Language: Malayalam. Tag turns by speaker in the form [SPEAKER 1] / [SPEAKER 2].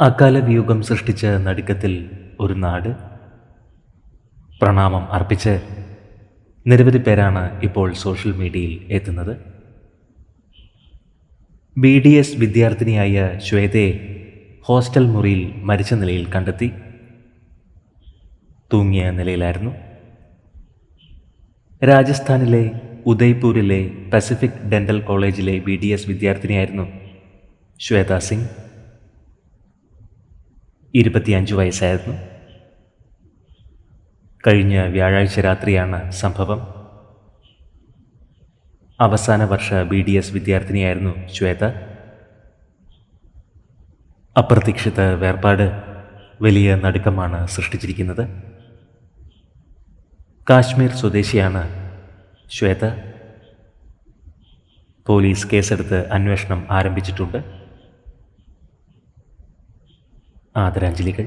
[SPEAKER 1] അകാല വ്യൂഹം സൃഷ്ടിച്ച നടുക്കത്തിൽ ഒരു നാട്. പ്രണാമം അർപ്പിച്ച് നിരവധി പേരാണ് ഇപ്പോൾ സോഷ്യൽ മീഡിയയിൽ എത്തുന്നത്. ബി ഡി എസ് വിദ്യാർത്ഥിനിയായ ശ്വേതയെ ഹോസ്റ്റൽ മുറിയിൽ മരിച്ച നിലയിൽ കണ്ടെത്തി. തൂങ്ങിയ നിലയിലായിരുന്നു. രാജസ്ഥാനിലെ ഉദയ്പൂരിലെ പസഫിക് ഡെന്റൽ കോളേജിലെ ബി ഡി എസ് വിദ്യാർത്ഥിനിയായിരുന്നു ശ്വേത സിംഗ്. ഇരുപത്തിയഞ്ച് വയസ്സായിരുന്നു. കഴിഞ്ഞ വ്യാഴാഴ്ച രാത്രിയാണ് സംഭവം. അവസാന വർഷ ബി ഡി എസ് വിദ്യാർത്ഥിനിയായിരുന്നു ശ്വേത. അപ്രതീക്ഷിത വേർപാട് വലിയ നടുക്കമാണ് സൃഷ്ടിച്ചിരിക്കുന്നത്. കാശ്മീർ സ്വദേശിയാണ് ശ്വേത. പോലീസ് കേസെടുത്ത് അന്വേഷണം ആരംഭിച്ചിട്ടുണ്ട്. ആദരാഞ്ജലികൾ.